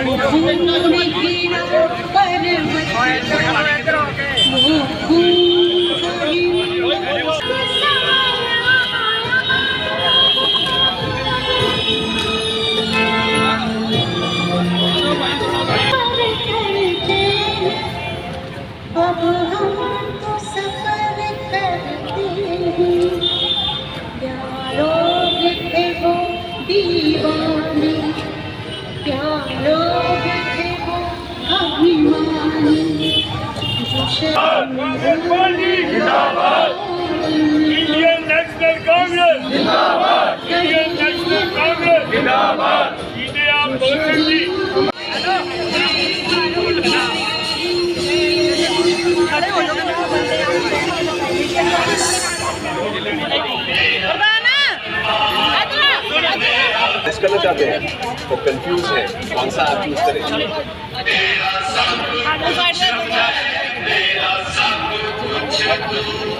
অনেক দিন পরের Indian National Congress Indian National Congress जिंदाबाद सीधे आप बोल जी टेस्ट करना चाहते हैं तो कंफ्यूज है कौन सा आप चूज करें ਦੇ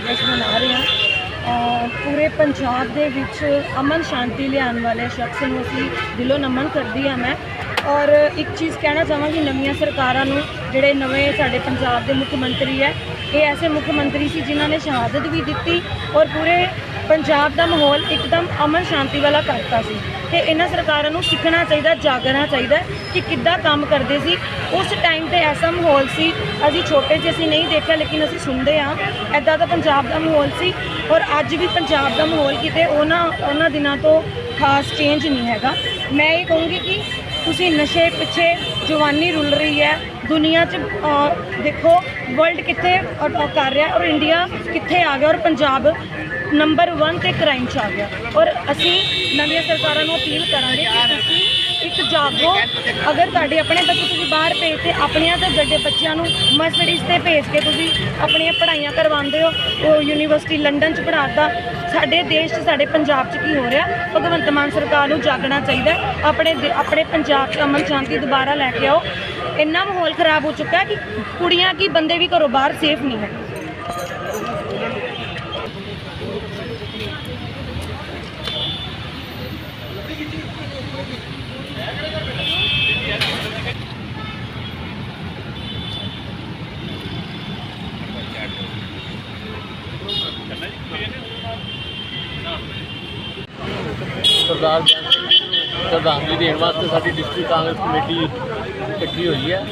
ਦਿਵਸ ਮਨਾ ਰਹੇ ਹਾਂ। ਪੂਰੇ ਪੰਜਾਬ ਦੇ ਵਿੱਚ ਅਮਨ ਸ਼ਾਂਤੀ ਲਿਆਉਣ ਵਾਲੇ ਸ਼ਖਸ ਨੂੰ ਅਸੀਂ ਦਿਲੋਂ ਨਮਨ ਕਰਦੀ ਹਾਂ ਮੈਂ। ਔਰ ਇੱਕ ਚੀਜ਼ ਕਹਿਣਾ ਚਾਹਾਂਗੀ, ਨਵੀਆਂ ਸਰਕਾਰਾਂ ਨੂੰ, ਜਿਹੜੇ ਨਵੇਂ ਸਾਡੇ ਪੰਜਾਬ ਦੇ ਮੁੱਖ ਮੰਤਰੀ ਹੈ, ਇਹ ਐਸੇ ਮੁੱਖ ਮੰਤਰੀ ਸੀ ਜਿਨ੍ਹਾਂ ਨੇ ਸ਼ਹਾਦਤ ਵੀ ਦਿੱਤੀ ਔਰ ਪੂਰੇ ਪੰਜਾਬ ਦਾ ਮਾਹੌਲ ਇੱਕਦਮ ਅਮਨ ਸ਼ਾਂਤੀ ਵਾਲਾ ਕਰਤਾ ਸੀ ਤੇ ਇਹਨਾਂ ਸਰਕਾਰਾਂ ਨੂੰ ਸਿੱਖਣਾ ਚਾਹੀਦਾ, ਜਾਗਣਾ ਚਾਹੀਦਾ ਕਿ ਕਿੱਦਾਂ ਕੰਮ ਕਰਦੇ ਸੀ। ਉਸ ਟਾਈਮ ਤੇ ਐਸਾ ਮਾਹੌਲ ਸੀ, ਅਸੀਂ ਛੋਟੇ ਜਿਹੇ ਅਸੀਂ ਨਹੀਂ ਦੇਖਿਆ, ਲੇਕਿਨ ਅਸੀਂ ਸੁਣਦੇ ਹਾਂ। ਐਦਾਂ ਦਾ ਪੰਜਾਬ ਦਾ ਮਾਹੌਲ ਸੀ ਔਰ ਅੱਜ ਵੀ ਪੰਜਾਬ ਦਾ ਮਾਹੌਲ ਕਿਤੇ ਉਹਨਾਂ ਉਹਨਾਂ ਦਿਨਾਂ ਤੋਂ ਖਾਸ ਚੇਂਜ ਨਹੀਂ ਹੈਗਾ। ਮੈਂ ਇਹ ਕਹੂੰਗੀ ਕਿ ਤੁਸੀਂ ਨਸ਼ੇ ਪਿੱਛੇ ਜਵਾਨੀ ਰੁਲ ਰਹੀ ਹੈ। ਦੁਨੀਆ 'ਚ ਦੇਖੋ ਵਰਲਡ ਕਿੱਥੇ ਅ- ਕਰ ਰਿਹਾ ਔਰ ਇੰਡੀਆ ਕਿੱਥੇ ਆ ਗਿਆ ਔਰ ਪੰਜਾਬ ਨੰਬਰ 1 ਤੇ ਕ੍ਰਾਈਮ 'ਚ ਆ ਗਿਆ। ਔਰ ਅਸੀਂ ਨਵੀਆਂ ਸਰਕਾਰਾਂ ਨੂੰ ਅਪੀਲ ਕਰਾਂਗੇ ਕਿ ਤੁਸੀਂ ਇੱਕ ਜਾਗੋ। ਅਗਰ ਤੁਹਾਡੇ ਆਪਣੇ ਬੱਚੇ ਤੁਸੀਂ ਬਾਹਰ ਭੇਜ ਤੇ ਆਪਣੀਆਂ ਤੇ ਵੱਡੇ ਬੱਚਿਆਂ ਨੂੰ ਮਰਸਡੀਜ਼ ਤੇ ਭੇਜ ਕੇ ਤੁਸੀਂ ਆਪਣੀਆਂ ਪੜ੍ਹਾਈਆਂ ਕਰਵਾਉਂਦੇ ਹੋ, ਉਹ ਯੂਨੀਵਰਸਿਟੀ ਲੰਡਨ 'ਚ ਪੜ੍ਹਾਤਾ ਸਾਡੇ ਦੇਸ਼ 'ਚ, ਸਾਡੇ ਪੰਜਾਬ 'ਚ ਕੀ ਹੋ ਰਿਹਾ? ਭਗਵੰਤ ਮਾਨ ਸਰਕਾਰ ਨੂੰ ਜਾਗਣਾ ਚਾਹੀਦਾ ਆਪਣੇ ਦੇ- ਆਪਣੇ ਪੰਜਾਬ 'ਚ ਅਮਨ ਸ਼ਾਂਤੀ ਦੁਬਾਰਾ ਲੈ ਕੇ ਆਓ। ਇੰਨਾ ਮਾਹੌਲ ਖਰਾਬ ਹੋ ਚੁੱਕਾ ਹੈ ਕਿ ਕੁੜੀਆਂ ਕੀ ਬੰਦੇ ਵੀ ਘਰੋਂ ਬਾਹਰ ਸੇਫ ਨਹੀਂ ਹੈ ਸਰਦਾਰ ਬੇਅੰਤ ਸਿੰਘ ਜੀ ਨੂੰ ਸ਼ਰਧਾਂਜਲੀ ਦੇਣ ਵਾਸਤੇ ਸਾਡੀ ਡਿਸਟ੍ਰਿਕਟ ਕਾਂਗਰਸ ਕਮੇਟੀ ਇਕੱਠੀ ਹੋਈ ਹੈ।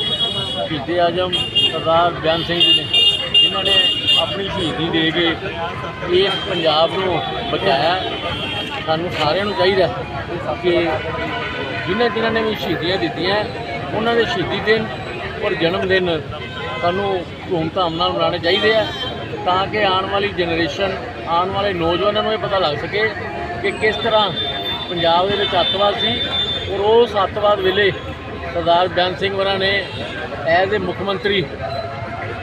ਸ਼ਹੀਦੇ ਆਜਮ ਸਰਦਾਰ ਬੇਅੰਤ ਸਿੰਘ ਜੀ ਨੇ, ਜਿਨ੍ਹਾਂ ਨੇ ਆਪਣੀ ਸ਼ਹੀਦੀ ਦੇ ਕੇ ਇਸ ਪੰਜਾਬ ਨੂੰ ਬਚਾਇਆ। ਸਾਨੂੰ ਸਾਰਿਆਂ ਨੂੰ ਚਾਹੀਦਾ ਕਿ ਜਿਨ੍ਹਾਂ ਜਿਨ੍ਹਾਂ ਨੇ ਵੀ ਸ਼ਹੀਦੀਆਂ ਦਿੱਤੀਆਂ, ਉਹਨਾਂ ਦੇ ਸ਼ਹੀਦੀ ਦਿਨ ਔਰ ਜਨਮ ਦਿਨ ਸਾਨੂੰ ਧੂਮਧਾਮ ਨਾਲ ਮਨਾਉਣੇ ਚਾਹੀਦੇ ਆ, ਤਾਂ ਕਿ ਆਉਣ ਵਾਲੀ ਜਨਰੇਸ਼ਨ, ਆਉਣ ਵਾਲੇ ਨੌਜਵਾਨਾਂ ਨੂੰ ਇਹ ਪਤਾ ਲੱਗ ਸਕੇ ਕਿ ਕਿਸ ਤਰ੍ਹਾਂ ਪੰਜਾਬ ਦੇ ਵਿੱਚ ਅੱਤਵਾਦ ਸੀ ਔਰ ਉਸ ਅੱਤਵਾਦ ਵੇਲੇ ਸਰਦਾਰ ਬੇਅੰਤ ਸਿੰਘ ਹੋਰਾਂ ਨੇ ਐਜ਼ ਏ ਮੁੱਖ ਮੰਤਰੀ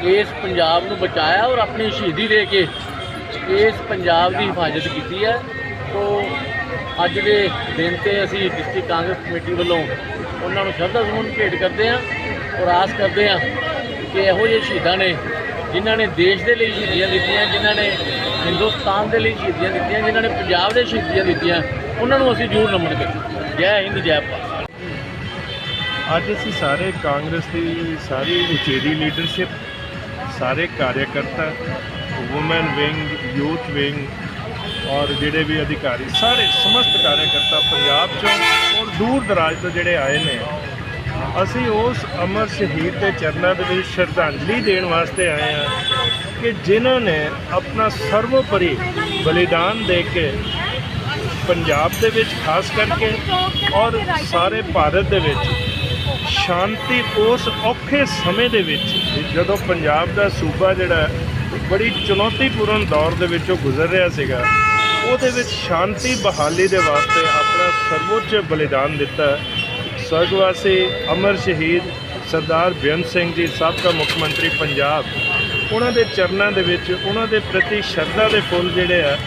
ਇਸ ਪੰਜਾਬ ਨੂੰ ਬਚਾਇਆ ਔਰ ਆਪਣੀ ਸ਼ਹੀਦੀ ਦੇ ਕੇ ਇਸ ਪੰਜਾਬ ਦੀ ਹਿਫਾਜ਼ਤ ਕੀਤੀ ਹੈ। ਸੋ ਅੱਜ ਦੇ ਦਿਨ ਤੇ ਅਸੀਂ ਡਿਸਟ੍ਰਿਕਟ ਕਾਂਗਰਸ ਕਮੇਟੀ ਵੱਲੋਂ ਉਹਨਾਂ ਨੂੰ ਸ਼ਰਧਾ ਸਮੂਹ ਭੇਟ ਕਰਦੇ ਹਾਂ ਔਰ ਆਸ ਕਰਦੇ ਹਾਂ ਕਿ ਇਹੋ ਜਿਹੇ ਸ਼ਹੀਦਾਂ ਨੇ ਜਿਨ੍ਹਾਂ ਨੇ ਦੇਸ਼ ਦੇ ਲਈ ਸ਼ਹੀਦੀਆਂ ਦਿੱਤੀਆਂ, ਜਿਨ੍ਹਾਂ ਨੇ ਹਿੰਦੁਸਤਾਨ ਦੇ ਲਈ ਸ਼ਹੀਦੀਆਂ ਦਿੱਤੀਆਂ, ਜਿਨ੍ਹਾਂ ਨੇ ਪੰਜਾਬ ਦੇ ਸ਼ਹੀਦੀਆਂ ਦਿੱਤੀਆਂ, ਉਹਨਾਂ ਨੂੰ ਅਸੀਂ ਜ਼ਰੂਰ ਨਮਨ ਕਰੀਏ। ਜੈ ਹਿੰਦ, ਜੈ ਭਾਰਤ। ਅੱਜ ਅਸੀਂ ਸਾਰੇ ਕਾਂਗਰਸ ਦੀ ਸਾਰੀ ਉਚੇਰੀ ਲੀਡਰਸ਼ਿਪ ਸਾਰੇ ਕਾਰਜਕਰਤਾ ਔਮਨ ਵਿੰਗ ਯੂਥ ਵਿੰਗ ਔਰ ਜਿਹੜੇ ਵੀ ਅਧਿਕਾਰੀ, ਸਾਰੇ ਸਮਸਤ ਕਾਰਜਕਰਤਾ ਪੰਜਾਬ ਚੋਂ ਔਰ ਦੂਰ ਦਰਾਜ ਤੋਂ ਜਿਹੜੇ ਆਏ ਨੇ, ਅਸੀਂ ਉਸ ਅਮਰ ਸ਼ਹੀਦ ਦੇ ਚਰਨਾਂ ਦੇ ਵਿੱਚ ਸ਼ਰਧਾਂਜਲੀ ਦੇਣ ਵਾਸਤੇ ਆਏ ਹਾਂ ਕਿ ਜਿਨ੍ਹਾਂ ਨੇ ਆਪਣਾ ਸਰਵੋਪਰੀ ਬਲੀਦਾਨ ਦੇ ਕੇ ਪੰਜਾਬ ਦੇ ਵਿੱਚ ਖਾਸ ਕਰਕੇ ਔਰ ਸਾਰੇ ਭਾਰਤ ਦੇ ਵਿੱਚ ਸ਼ਾਂਤੀ ਉਸ ਔਖੇ ਸਮੇਂ ਦੇ ਵਿੱਚ ਜਦੋਂ ਪੰਜਾਬ ਦਾ ਸੂਬਾ ਜਿਹੜਾ ਬੜੀ ਚੁਣੌਤੀਪੂਰਨ ਦੌਰ ਦੇ ਵਿੱਚੋਂ ਗੁਜ਼ਰ ਰਿਹਾ ਸੀਗਾ, ਉਹਦੇ ਵਿੱਚ ਸ਼ਾਂਤੀ ਬਹਾਲੀ ਦੇ ਵਾਸਤੇ ਆਪਣਾ ਸਰਵੋੱਚ ਬਲੀਦਾਨ ਦਿੱਤਾ। ਸਰਗਵਾਸੀ ਅਮਰ ਸ਼ਹੀਦ ਸਰਦਾਰ ਬੇਅੰਤ ਸਿੰਘ ਜੀ, ਸਾਬਕਾ ਮੁੱਖ ਮੰਤਰੀ ਪੰਜਾਬ, ਉਹਨਾਂ ਦੇ ਚਰਨਾਂ ਦੇ ਵਿੱਚ, ਉਹਨਾਂ ਦੇ ਪ੍ਰਤੀ ਸ਼ਰਧਾ ਦੇ ਫੁੱਲ ਜਿਹੜੇ ਆ,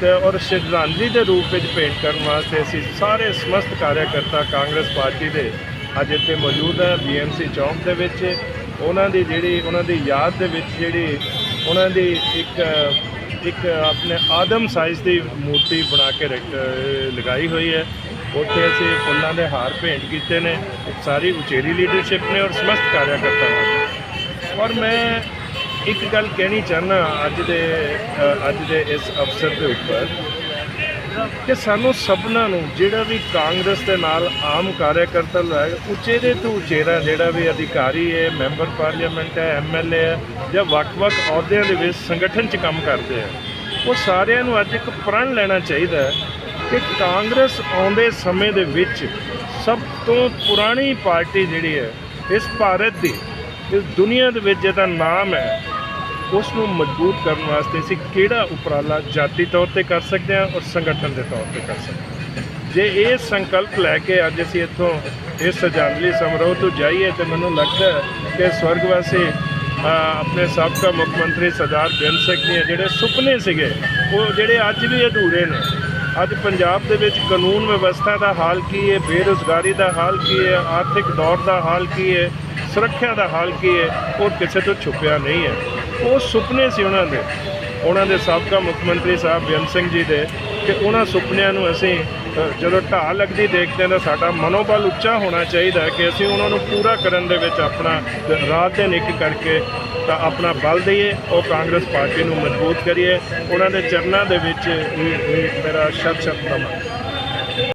ਤੇ ਔਰ ਸ਼ਰਧਾਂਜਲੀ ਦੇ ਰੂਪ ਵਿੱਚ ਭੇਟ ਕਰਨ ਵਾਸਤੇ ਅਸੀਂ ਸਾਰੇ ਸਮਸਤ ਕਾਰਜਕਰਤਾ ਕਾਂਗਰਸ ਪਾਰਟੀ ਦੇ ਅੱਜ ਇੱਥੇ ਮੌਜੂਦ ਹੈ ਬੀਐਮਸੀ ਚੌਂਕ ਦੇ ਵਿੱਚ। ਉਹਨਾਂ ਦੀ ਜਿਹੜੀ, ਉਹਨਾਂ ਦੀ ਯਾਦ ਦੇ ਵਿੱਚ ਜਿਹੜੀ, ਉਹਨਾਂ ਦੀ ਇੱਕ ਇੱਕ ਆਪਣੇ ਆਦਮ ਸਾਈਜ਼ ਦੀ ਮੂਰਤੀ ਬਣਾ ਕੇ ਰੱਖ- ਲਗਾਈ ਹੋਈ ਹੈ। ਉੱਥੇ ਅਸੀਂ ਫੁੱਲਾਂ ਦੇ ਹਾਰ ਭੇਂਟ ਕੀਤੇ ਨੇ। ਸਾਰੀ ਉਚੇਰੀ ਲੀਡਰਸ਼ਿਪ ਨੇ ਔਰ ਸਮਸਤ ਕਾਰਜਕਰਤਾ ਨੇ। ਔਰ ਮੈਂ ਇੱਕ ਗੱਲ ਕਹਿਣੀ ਚਾਹਨਾ ਅੱਜ ਦੇ ਅੱਜ ਦੇ ਇਸ ਅਵਸਰ ਦੇ ਉੱਪਰ। ਕਿ ਸਾਨੂੰ ਸਭਨਾਂ ਨੂੰ ਜਿਹੜਾ ਵੀ ਕਾਂਗਰਸ ਦੇ ਨਾਲ ਆਮ ਕਾਰਜਕਰਤਾ ਹੈ ਉਚੇਰੇ ਤੋਂ ਉਚੇਰਾ ਜਿਹੜਾ ਵੀ ਅਧਿਕਾਰੀ ਹੈ, ਮੈਂਬਰ ਪਾਰਲੀਮੈਂਟ ਹੈ ਐਮਐਲਏ ਹੈ ਜਾਂ ਵੱਖ-ਵੱਖ ਅਹੁਦਿਆਂ ਦੇ ਵਿੱਚ ਸੰਗਠਨ 'ਚ ਕੰਮ ਕਰਦੇ ਆ, ਉਹ ਸਾਰਿਆਂ ਨੂੰ ਅੱਜ ਇੱਕ ਪ੍ਰਣ ਲੈਣਾ ਚਾਹੀਦਾ ਹੈ ਕਿ ਕਾਂਗਰਸ ਆਉਂਦੇ ਸਮੇਂ ਦੇ ਵਿੱਚ ਸਭ ਤੋਂ ਪੁਰਾਣੀ ਪਾਰਟੀ ਜਿਹੜੀ ਹੈ, ਇਸ ਭਾਰਤ ਦੀ, ਇਸ ਦੁਨੀਆ ਦੇ ਵਿੱਚ ਜਿਹਦਾ ਨਾਮ ਹੈ ਉਸ ਨੂੰ ਮਜ਼ਬੂਤ ਕਰਨ ਵਾਸਤੇ ਅਸੀਂ ਕਿਹੜਾ ਉਪਰਾਲਾ ਜਾਤੀ ਤੌਰ ਤੇ ਕਰ ਸਕਦੇ ਹਾਂ ਔਰ ਸੰਗਠਨ ਦੇ ਤੌਰ ਤੇ ਕਰ ਸਕਦੇ ਜੇ ਇਹ ਸੰਕਲਪ ਲੈ ਕੇ ਅੱਜ ਅਸੀਂ ਇੱਥੋਂ ਇਸ ਸ਼ਰਧਾਂਜਲੀ ਸਮਾਰੋਹ ਤੋਂ ਜਾਈਏ ਤੇ ਮੈਨੂੰ ਲੱਗਦਾ ਕਿ ਸਵਰਗਵਾਸੀ ਆਪਣੇ ਸਾਬਕਾ ਮੁੱਖ ਮੰਤਰੀ ਸਰਦਾਰ ਬੇਅੰਤ ਸਿੰਘ ਨੇ ਜਿਹੜੇ ਸੁਪਨੇ ਸੀਗੇ, ਉਹ ਜਿਹੜੇ ਅੱਜ ਵੀ ਅਧੂਰੇ ਨੇ। ਅੱਜ ਪੰਜਾਬ ਦੇ ਵਿੱਚ ਕਾਨੂੰਨ ਵਿਵਸਥਾ ਦਾ ਹਾਲ ਕੀ ਹੈ, ਬੇਰੁਜ਼ਗਾਰੀ ਦਾ ਹਾਲ ਕੀ ਹੈ, ਆਰਥਿਕ ਦੌਰ ਦਾ ਹਾਲ ਕੀ ਹੈ, ਸੁਰੱਖਿਆ ਦਾ ਹਾਲ ਕੀ ਹੈ, ਉਹ ਕਿਸੇ ਤੋਂ ਛੁਪਿਆ ਨਹੀਂ ਹੈ। ਉਹ ਸੁਪਨੇ ਸੀ ਉਹਨਾਂ ਦੇ। ਉਹਨਾਂ ਦੇ ਸਾਬਕਾ ਮੁੱਖ ਮੰਤਰੀ ਸਾਹਿਬ ਬੇਅੰਤ ਸਿੰਘ ਜੀ ਦੇ ਕਿ ਉਹਨਾਂ ਸੁਪਨਿਆਂ ਨੂੰ ਅਸੀਂ ਜਦੋਂ ਢਾਹ ਲੱਗਦੀ ਦੇਖਦੇ ਹਾਂ ਤਾਂ ਸਾਡਾ ਮਨੋਬਲ ਉੱਚਾ ਹੋਣਾ ਚਾਹੀਦਾ ਕਿ ਅਸੀਂ ਉਹਨਾਂ ਨੂੰ ਪੂਰਾ ਕਰਨ ਦੇ ਵਿੱਚ ਆਪਣਾ ਰਾਤ ਦਿਨ ਇੱਕ ਕਰਕੇ ਤਾਂ ਆਪਣਾ ਬਲ ਦਈਏ, ਉਹ ਕਾਂਗਰਸ ਪਾਰਟੀ ਨੂੰ ਮਜ਼ਬੂਤ ਕਰੀਏ। ਉਹਨਾਂ ਦੇ ਚਰਨਾਂ ਦੇ ਵਿੱਚ ਮੇਰਾ ਸ਼ਬਦ ਸ਼ਤ ਨਮਨ।